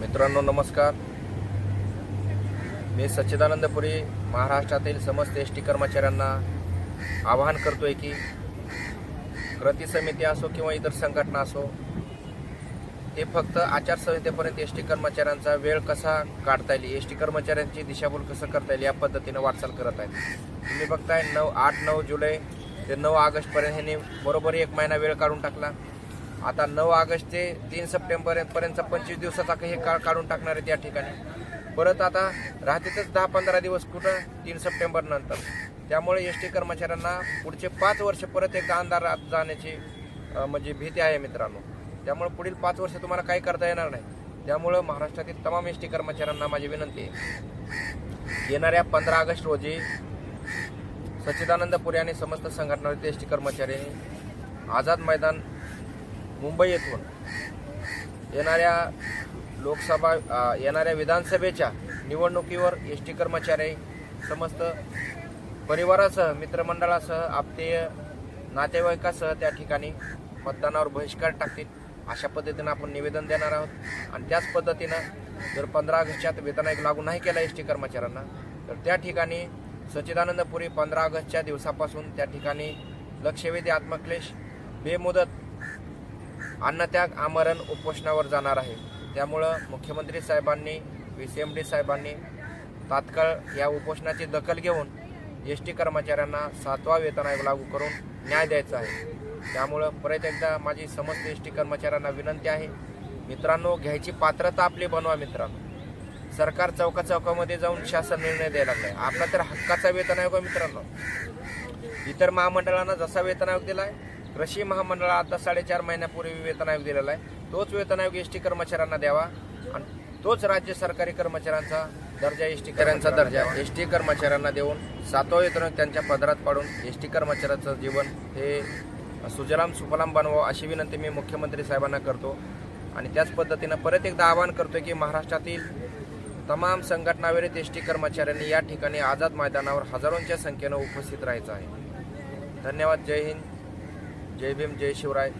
मित्रांनो नमस्कार. मी सच्चिदानंदपुरी महाराष्ट्रातील समस्त एस टी कर्मचाऱ्यांना आवाहन करतोय की कृती समिती असो किंवा इतर संघटना असो ते फक्त आचारसंहितेपर्यंत एस टी कर्मचाऱ्यांचा वेळ कसा काढता येईल? एस टी कर्मचाऱ्यांची दिशाभूल कसं करता येईल या पद्धतीनं वाटचाल करत आहेत. तुम्ही बघताय नऊ आठ नऊ जुलै ते नऊ ऑगस्टपर्यंत ह्यांनी बरोबर एक महिना वेळ काढून टाकला. आता नऊ ऑगस्ट ते तीन सप्टेंबरपर्यंतचा पंचवीस दिवसाचा हे काळ काढून टाकणार आहेत या ठिकाणी. परत आता राहतेच दहा पंधरा दिवस कुठं? तीन सप्टेंबर नंतर. त्यामुळे एस टी कर्मचाऱ्यांना पुढचे पाच वर्ष परत एकदा अंधारात जाण्याची म्हणजे भीती आहे मित्रांनो. त्यामुळे पुढील पाच वर्ष तुम्हाला काही करता येणार नाही. त्यामुळं महाराष्ट्रातील तमाम एस टी कर्मचाऱ्यांना माझी विनंती आहे. येणाऱ्या पंधरा ऑगस्ट रोजी सच्चिदानंद पुरे आणि समस्त संघटनातील एस टी कर्मचाऱ्यांनी आझाद मैदान मुंबई येथून येणाऱ्या लोकसभा येणाऱ्या विधानसभेच्या निवडणुकीवर एस टी कर्मचारी समस्त परिवारासह मित्रमंडळासह आपतेय नातेवाईकासह त्या ठिकाणी मतदानावर बहिष्कार टाकतील. अशा पद्धतीनं आपण निवेदन देणार आहोत. आणि त्याच पद्धतीनं जर पंधरा ऑगस्टच्या वेतन आयोग लागू नाही केला एस टी कर्मचाऱ्यांना तर त्या ठिकाणी सच्चिदानंदपुरी पंधरा ऑगस्टच्या दिवसापासून त्या ठिकाणी लक्षवेधी आत्मक्लेश बेमुदत अन्नत्याग आमरण उपोषणावर जाणार आहे. त्यामुळं मुख्यमंत्री साहेबांनी व्ही सी एम डी साहेबांनी तात्काळ या उपोषणाची दखल घेऊन एस टी कर्मचाऱ्यांना सातवा वेतन आयोग लागू करून न्याय द्यायचा आहे. त्यामुळं परत एकदा माझी समस्त एस टी कर्मचाऱ्यांना विनंती आहे. मित्रांनो घ्यायची पात्रता आपली बनवा मित्रांनो. सरकार चौका चौकामध्ये जाऊन शासन निर्णय द्यायला लागलाय. आपला तर हक्काचा वेतन आयोग आहे मित्रांनो. इतर महामंडळांना जसा वेतन आयोग दिलाय कृषी महामंडळाला आता साडेचार महिन्यापूर्वी वेतन आयोग दिलेला आहे. तोच वेतन आयोग एस टी कर्मचाऱ्यांना द्यावा आणि तोच राज्य सरकारी कर्मचाऱ्यांचा दर्जा एस टी कर्मचाऱ्यांचा दर्जा एस टी कर्मचाऱ्यांना देऊन सातवा वेतन त्यांच्या पदरात पाडून एस टी कर्मचाऱ्याचं जीवन हे सुजलाम सुफलाम बनवावं अशी विनंती मी मुख्यमंत्री साहेबांना करतो. आणि त्याच पद्धतीनं परत एकदा आवाहन करतो की महाराष्ट्रातील तमाम संघटनाविरित एस टी कर्मचाऱ्यांनी या ठिकाणी आझाद मैदानावर हजारोंच्या संख्येनं उपस्थित राहायचं आहे. धन्यवाद. जय हिंद. जय भीम. जय शिवराय.